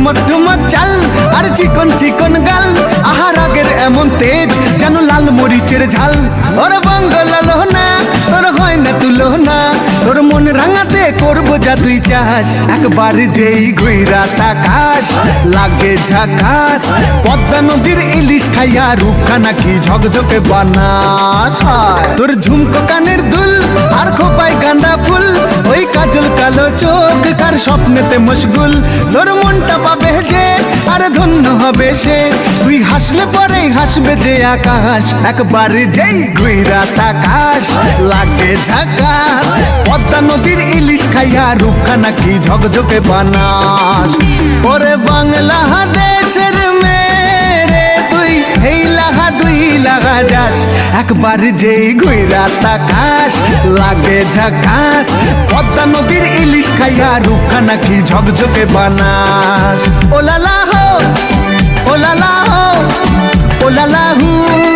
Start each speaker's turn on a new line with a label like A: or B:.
A: তোর ঠুমক ঠুমক চাল আর চিকন চিকন গাল আহার আগের এমন তেজ যেন লাল মরিচের ঝাল ওর বঙ্গলাল না তোর হয় না তুলো না তোর মন রাঙাতে করব যা তুই চাস একবার যেই ঘুইরা তাকাস লাগে ঝাকাস পদ্মা নদীর ইলিশ খাইয়া রূপখানা কি ঝকঝকে বানাস তোর ঝুমকো কানের দুল আর খোপায় গাঁদা ফুল কার স্বপ্নেতে মশগুল। তোর মনটা পাবে যে, আর ধন্য হবে সে। তুই হাসলে পরেই হাসবে যে আকাশ। একবার যেই ঘুইরা তাকাস, লাগে ঝাকাস। পদ্মা নদীর ইলিশ খাইয়া রূপখানা কি ঝকঝকে বানাস। ওরে বাংলা দেশের মেরে তুই, এই লাগা দুই লাগা যাস। একবার যে ঘুইরা তাকাস, লাগে ঝাকাস, পদ্মা নদীর ইলিশ খাইয়া রুখা নাকি ঝকঝকে বানাস? ওলালা হো ওলালা হো ওলালা হু।